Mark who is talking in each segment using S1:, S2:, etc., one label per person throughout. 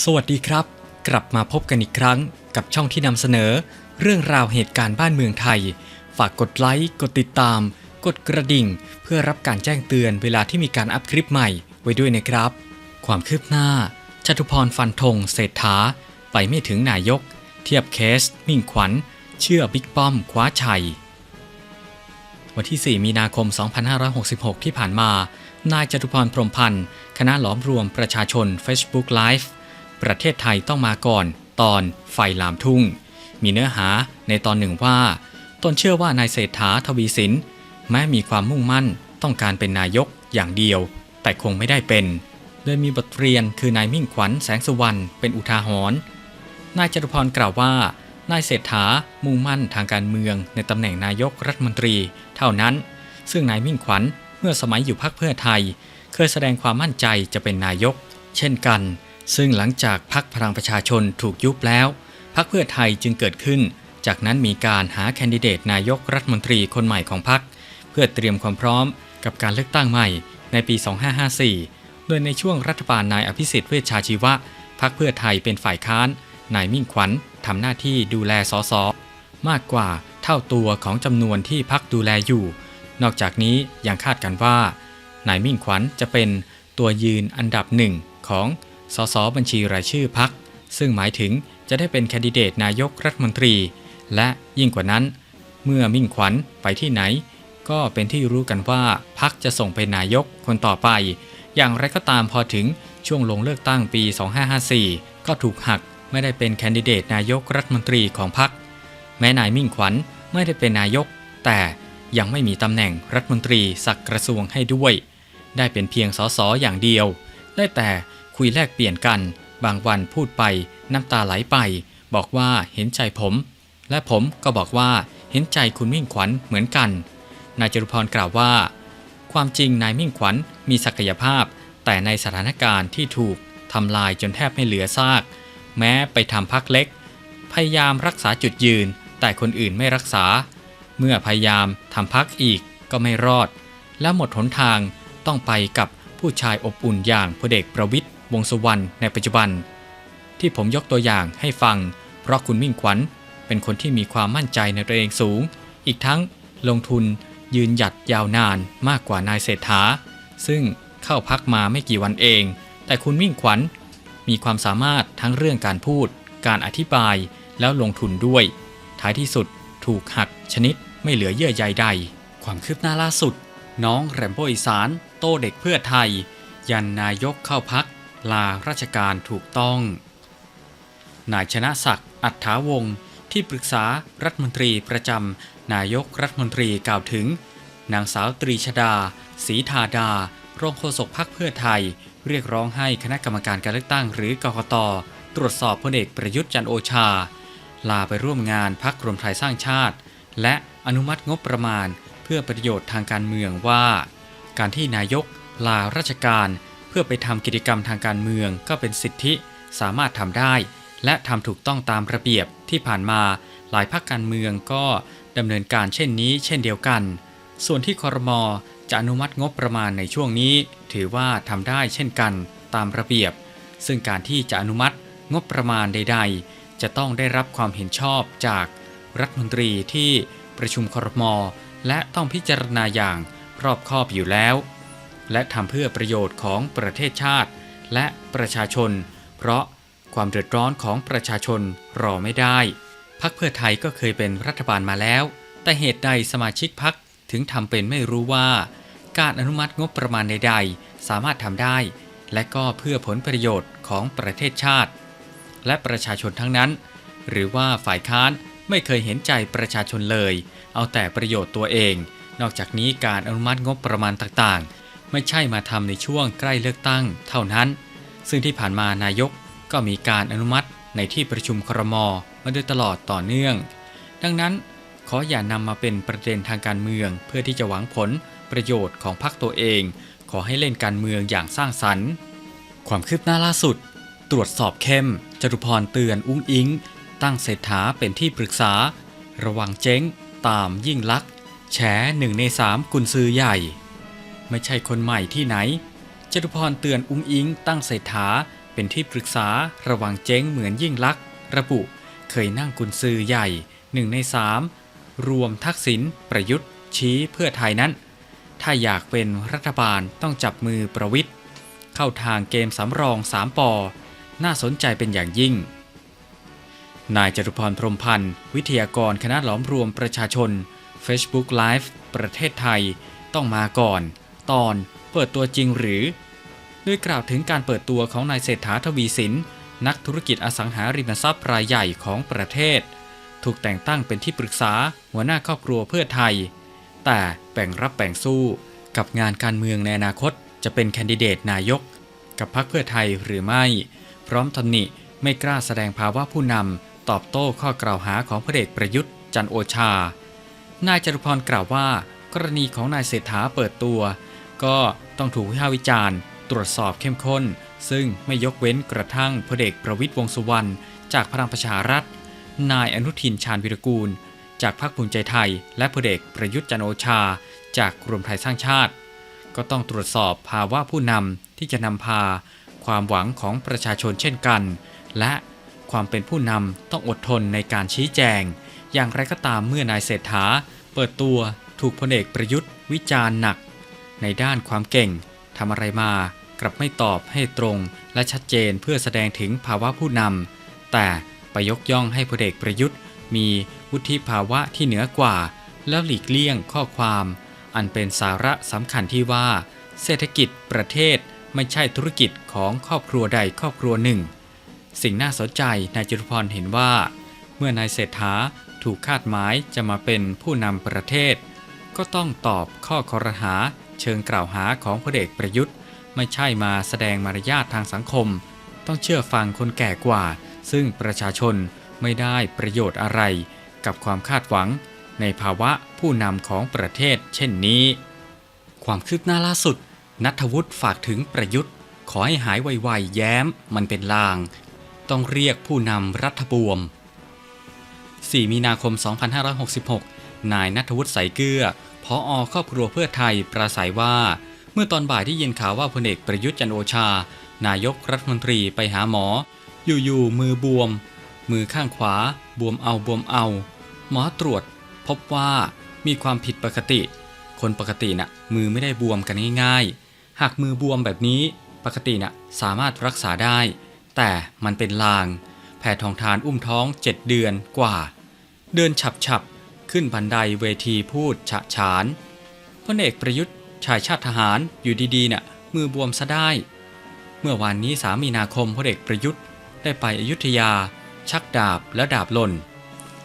S1: สวัสดีครับ กลับมาพบกันอีกครั้งกับช่องที่นำเสนอ เรื่องราวเหตุการณ์บ้านเมืองไทย ฝากกดไลค์ กดติดตาม กดกระดิ่ง เพื่อรับการแจ้งเตือนเวลาที่มีการอัพคลิปใหม่ไว้ด้วยนะครับ ความคืบหน้าจตุพรฟันธงเศรษฐา ไปไม่ถึงนายก เทียบเคส มิ่งขวัญ เชื่อบิ๊กป้อมคว้าชัย วันที่ 4 มีนาคม 2566 ที่ผ่านมา นายจตุพรพรหมพันธ์ คณะหลอมรวมประชาชน Facebook Live ประเทศไทยต้องมาก่อน ตอนไฟลามทุ่ง มีเนื้อหาในตอนหนึ่งว่า ตนเชื่อว่านายเศรษฐาทวีสิน แม้มีความมุ่งมั่นต้องการเป็นนายกอย่างเดียว แต่คงไม่ได้เป็นโดยมีบทเรียนคือนายมิ่งขวัญแสงสุวรรณเป็นอุทาหรณ์นายจตุพรกล่าวว่านายเศรษฐามุ่งมั่นทางการเมืองในตำแหน่งนายกรัฐมนตรี เท่านั้น ซึ่งนายมิ่งขวัญเมื่อสมัยอยู่พรรคเพื่อไทย เคยแสดงความมั่นใจจะเป็นนายก เช่นกัน ซึ่งหลังจากพรรคพลังประชาชนถูกยุบแล้วพรรคเพื่อไทยจึงเกิดขึ้น จากนั้นมีการหาแคนดิเดตนายกรัฐมนตรีคนใหม่ของพรรคเพื่อเตรียมความพร้อมกับการเลือกตั้งใหม่ในปี 2554 โดยในช่วงรัฐบาลนายอภิสิทธิ์เวชชาชีวะพรรคเพื่อไทยเป็นฝ่ายค้าน นายมิ่งขวัญทำหน้าที่ดูแลสสมากกว่าเท่าตัวของจำนวนที่พักดูแลอยู่ นอกจากนี้ยังคาดกันว่า นายมิ่งขวัญจะเป็นตัวยืนอันดับหนึ่งของ สสบัญชีรายชื่อพัก ซึ่งหมายถึงจะได้เป็นแคนดิเดตนายกรัฐมนตรี และยิ่งกว่านั้น เมื่อมิ่งขวัญไปที่ไหน ก็เป็นที่รู้กันว่าพักจะส่งเป็นนายกคนต่อไป อย่างไรก็ตามพอถึงช่วงลงเลือกตั้งปี 2554 ก็ถูกหักไม่ได้เป็นแคนดิเดตนายกรัฐมนตรีของพรรคแม้นายมิ่งขวัญไม่ได้เป็นนายก แต่ยังไม่มีตำแหน่งรัฐมนตรีสักกระทรวงให้ด้วย ได้เป็นเพียงสสอย่างเดียว ได้แต่ คุยแลกเปลี่ยนกัน บางวันพูดไปน้ำตาไหลไป บอกว่าเห็นใจผม และผมก็บอกว่าเห็นใจคุณมิ่งขวัญเหมือนกัน นายจรุพรกล่าวว่า ความจริงนายมิ่งขวัญมีศักยภาพ แต่ในสถานการณ์ที่ถูกทำลายจนแทบไม่เหลือซาก แม้ไปทำพักเล็ก พยายามรักษาจุดยืน แต่คนอื่นไม่รักษา เมื่อพยายามทำพักอีกก็ไม่รอด และหมดหนทางต้องไปกับผู้ชายอบอุ่นอย่างพลเอกประวิตย วงสุวรรณในปัจจุบัน ที่ผมยกตัวอย่างให้ฟัง เพราะคุณมิ่งขวัญเป็นคนที่มีความมั่นใจในตัวเองสูง อีกทั้งลงทุนยืนหยัดยาวนานมากกว่านายเศรษฐา ซึ่งเข้าพักมาไม่กี่วันเอง แต่คุณมิ่งขวัญมีความสามารถทั้งเรื่องการพูด การอธิบายแล้วลงทุนด้วย ท้ายที่สุดถูกหักชนิดไม่เหลือเยื่อใยใด ความคืบหน้าล่าสุด น้องแรมโบอีสาน โตเด็กเพื่อไทย ยันนายกเข้าพัก ลาราชการถูกต้อง นายชนะศักดิ์อัฏฐาวงศ์ที่ปรึกษารัฐมนตรีประจำนายกรัฐมนตรีกล่าวถึง นางสาวตรีชดาศรีธาดา รองโฆษกพักเพื่อไทย เรียกร้องให้คณะกรรมการการเลือกตั้งหรือกกตตรวจสอบพลเอกประยุทธ์จันโอชา ลาไปร่วมงานพักรวมไทยสร้างชาติ และอนุมัติงบประมาณ เพื่อประโยชน์ทางการเมืองว่า การที่นายกลาราชการ เพื่อไปทำกิจกรรมทางการเมืองก็เป็นสิทธิสามารถทำได้ และทำถูกต้องตามระเบียบที่ผ่านมาหลายพักการเมืองก็ดำเนินการเช่นนี้เช่นเดียวกัน ส่วนที่คอรมอจะอนุมัติงบประมาณในช่วงนี้ ถือว่าทำได้เช่นกันตามระเบียบ ซึ่งการที่จะอนุมัติงบประมาณใด ๆ จะต้องได้รับความเห็นชอบจากรัฐมนตรีที่ประชุมคอรมอและต้องพิจารณาอย่างรอบคอบอยู่แล้ว และทำเพื่อประโยชน์ของประเทศชาติ และประชาชน เพราะความเดือดร้อนของประชาชนรอไม่ได้พักเพื่อไทยก็เคยเป็นรัฐบาลมาแล้ว แต่เหตุใดสมาชิกพักถึงทำเป็นไม่รู้ว่า การอนุมัติงบประมาณใดๆ สามารถทำได้ และก็เพื่อผลประโยชน์ของประเทศชาติ และประชาชนทั้งนั้น หรือว่าฝ่ายค้านไม่เคยเห็นใจประชาชนเลย เอาแต่ประโยชน์ตัวเอง นอกจากนี้การอนุมัติงบประมาณต่างๆ ไม่ใช่มาทำในช่วงใกล้เลือกตั้งเท่านั้น ซึ่งที่ผ่านมานายกก็มีการอนุมัติในที่ประชุมครมมาโดยตลอดต่อเนื่อง ดังนั้นขออย่านำมาเป็นประเด็นทางการเมือง เพื่อที่จะหวังผลประโยชน์ของพรรคตัวเอง ขอให้เล่นการเมืองอย่างสร้างสรรค์ ความคืบหน้าล่าสุด ตรวจสอบเข้มจตุพรเตือนอุ้งอิง ตั้งเศรษฐาเป็นที่ปรึกษา ระวังเจ๊ง ตามยิ่งลักษณ์แฉหนึ่งในสามกุนซือใหญ่ ไม่ใช่คนใหม่ที่ไหนจตุพรเตือนอุ้งอิงตั้งเศรษฐาเป็นที่ปรึกษาระวังเจ๊งเหมือนยิ่งลักษณ์ระบุ เคยนั่งกุญซือใหญ่หนึ่งในสามรวมทักษิณประยุทธ์ ชี้เพื่อไทยนั้น ถ้าอยากเป็นรัฐบาลต้องจับมือประวิทย์เข้าทางเกมสำรองสามปอ น่าสนใจเป็นอย่างยิ่ง นายจตุพรพรมพันธ์ วิทยากรคณะหลอมรวมประชาชน Facebook Live ประเทศไทยต้องมาก่อน ตอน เปิดตัวจริงหรือด้วยกล่าวถึงการเปิดตัวของนายเศรษฐาทวีสิน นักธุรกิจอสังหาริมทรัพย์รายใหญ่ของประเทศ ถูกแต่งตั้งเป็นที่ปรึกษาหัวหน้าครอบครัวเพื่อไทย แต่แบ่งรับแบ่งสู้กับงานการเมืองในอนาคตจะเป็นแคนดิเดตนายก กับพรรคเพื่อไทยหรือไม่ พร้อมตำหนิไม่กล้าแสดงภาวะผู้นำตอบโต้ข้อกล่าวหาของพลเอกประยุทธ์จันโอชา นายจตุพรกล่าวว่า กรณีของนายเศรษฐาเปิดตัว ก็ต้องถูกวิพากษ์วิจารณ์ ตรวจสอบเข้มข้น ซึ่งไม่ยกเว้นกระทั่งพลเอกประวิตยวงสุวรรณจากพลังประชารัฐ นายอนุทินชาญวิรกูล จากพรรคภูมิใจไทย และพลเอกประยุทธ์จันโอชา จากรวมไทยสร้างชาติ ก็ต้องตรวจสอบภาวะผู้นำที่จะนำพา ความหวังของประชาชนเช่นกัน และความเป็นผู้นำต้องอดทนในการชี้แจง อย่างไรก็ตามเมื่อนายเศรษฐา เปิดตัวถูกพลเอกประยุทธ์ วิจารณ์หนัก ในด้านความเก่งทำอะไรมา กลับไม่ตอบให้ตรงและชัดเจนเพื่อแสดงถึงภาวะผู้นำแต่ไปยกย่องให้พลเอกประยุทธ์ มีวุฒิภาวะที่เหนือกว่า แล้วหลีกเลี่ยงข้อความ อันเป็นสาระสำคัญที่ว่า เศรษฐกิจประเทศไม่ใช่ธุรกิจของครอบครัวใดครอบครัวหนึ่ง สิ่งน่าสนใจนายจตุพรเห็นว่า เมื่อนายเศรษฐาถูกคาดหมายจะมาเป็นผู้นำประเทศ ก็ต้องตอบข้อคอรหา เชิงกล่าวหาของพลเอกประยุทธ์ ไม่ใช่มาแสดงมารยาททางสังคม ต้องเชื่อฟังคนแก่กว่า ซึ่งประชาชนไม่ได้ประโยชน์อะไร กับความคาดหวัง ในภาวะผู้นำของประเทศ เช่นนี้ ความคืบหน้าล่าสุด นัทวุฒิฝากถึงประยุทธ์ ขอให้หายไวๆแย้ม มันเป็นลาง ต้องเรียกผู้นำรัฐบวม 4 มีนาคม 2566 นายนัทวุฒิใสเกือ ออครอบครัวเพื่อไทยปราศัยว่า เมื่อตอนบ่ายที่ยินข่าวว่าพลเอกประยุทธ์จันโอชา นายกรัฐมนตรีไปหาหมอ อยู่ๆมือบวม มือข้างขวา บวมเอาบวมเอา หมอตรวจ พบว่ามีความผิดปกติ คนปกติน่ะมือไม่ได้บวมกันง่ายๆ หากมือบวมแบบนี้ปกติน่ะสามารถรักษาได้ แต่มันเป็นลาง แพทย์ทองทานอุ้มท้อง 7 เดือนกว่า เดินฉับฉับ ขึ้นบันไดเวทีพูดฉะฉานพลเอกประยุทธ์ชายชาติทหารอยู่ดีๆเน่ะมือบวมซะได้ เมื่อวานนี้สามีนาคมพลเอกประยุทธ์ได้ไปอยุธยา ชักดาบแล้วดาบหล่น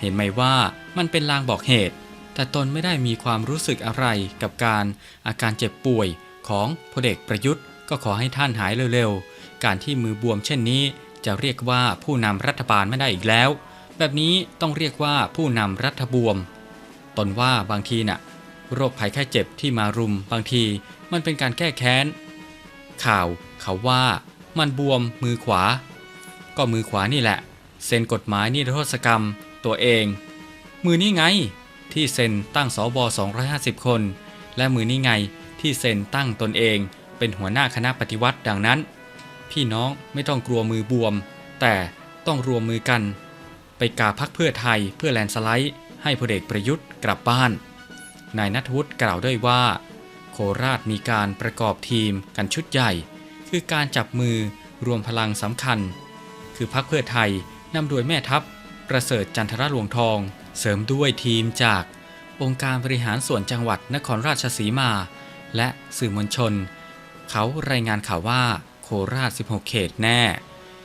S1: เห็นไหมว่ามันเป็นลางบอกเหตุ แต่ตนไม่ได้มีความรู้สึกอะไรกับการอาการเจ็บป่วยของพลเอกประยุทธ์ก็ขอให้ท่านหายเร็วๆ การที่มือบวมเช่นนี้จะเรียกว่าผู้นำรัฐบาลไม่ได้อีกแล้ว แบบนี้ต้องเรียกว่าผู้นำรัฐบวม ตนว่าบางทีน่ะ โรคภัยแค่เจ็บที่มารุมบางทีมันเป็นการแก้แค้น ข่าวเขาว่ามันบวมมือขวา ก็มือขวานี่แหละ เซ็นกฎหมายนิรโทษกรรมตัวเอง มือนี้ไงที่เซ็นตั้งสอบ250 คน และมือนี้ไงที่เซ็นตั้งตนเองเป็นหัวหน้าคณะปฏิวัติดังนั้น พี่น้องไม่ต้องกลัวมือบวม แต่ต้องรวมมือกัน ไปกาพักเพื่อไทยเพื่อแลนสไลด์ให้พลเอกประยุทธ์กลับบ้าน นายนัทวุฒิกล่าวด้วยว่า โคราชมีการประกอบทีมกันชุดใหญ่ คือการจับมือรวมพลังสำคัญ คือพักเพื่อไทยนำโดยแม่ทัพ ประเสริฐจันทรหลวงทอง เสริมด้วยทีมจากองค์การบริหารส่วนจังหวัดนครราชสีมา และสื่อมวลชน เขารายงานข่าวว่าโคราช 16 เขตแน่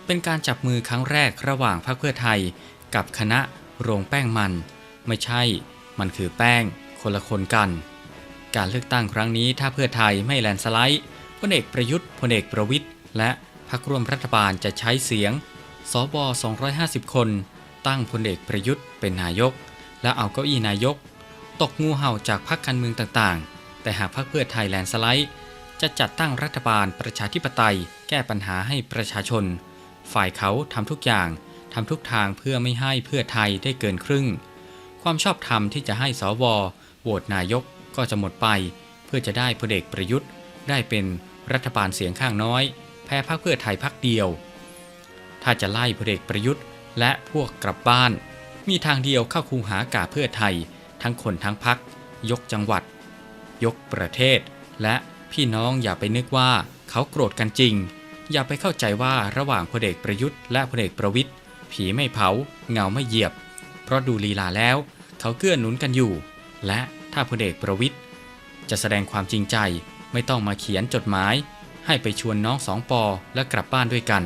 S1: เป็นการจับมือครั้งแรกระหว่างพรรคเพื่อไทย กับคณะโรงแป้งมัน ไม่ใช่ มันคือแป้งคนละคนกัน การเลือกตั้งครั้งนี้ถ้าเพื่อไทยไม่แลนสไลด์พลเอกประยุทธ์พลเอกประวิทย์และพรรคร่วมรัฐบาลจะใช้เสียงสบ250 คน ตั้งพลเอกประยุทธ์เป็นนายก และเอาเก้าอี้นายก ตกงูเห่าจากพรรคการเมืองต่างๆ แต่หากพรรคเพื่อไทยแลนสไลด์จะจัดตั้งรัฐบาลประชาธิปไตย แก้ปัญหาให้ประชาชน ฝ่ายเขาทำทุกอย่าง ทำทุกทางเพื่อไม่ให้เพื่อไทยได้เกินครึ่ง ความชอบธรรมที่จะให้สวโหวตนายกก็จะหมดไป เพื่อจะได้พลเอกประยุทธ์ ได้เป็นรัฐบาลเสียงข้างน้อย แพ้พรรคเพื่อไทยพรรคเดียว ถ้าจะไล่พลเอกประยุทธ์ และพวกกลับบ้าน มีทางเดียวเข้าคูหากาเพื่อไทย ทั้งคนทั้งพักยกจังหวัด ยกประเทศ และพี่น้องอย่าไปนึกว่าเขาโกรธกันจริง อย่าไปเข้าใจว่าระหว่างพลเอกประยุทธ์และพลเอกประวิทย์ ผีไม่เผา เงาไม่เหยียบ เพราะดูลีลาแล้ว เขาเกื้อหนุนกันอยู่ และถ้าพลเอกประวิทย์จะแสดงความจริงใจไม่ต้องมาเขียนจดหมาย ให้ไปชวนน้องสองปอและกลับบ้านด้วยกัน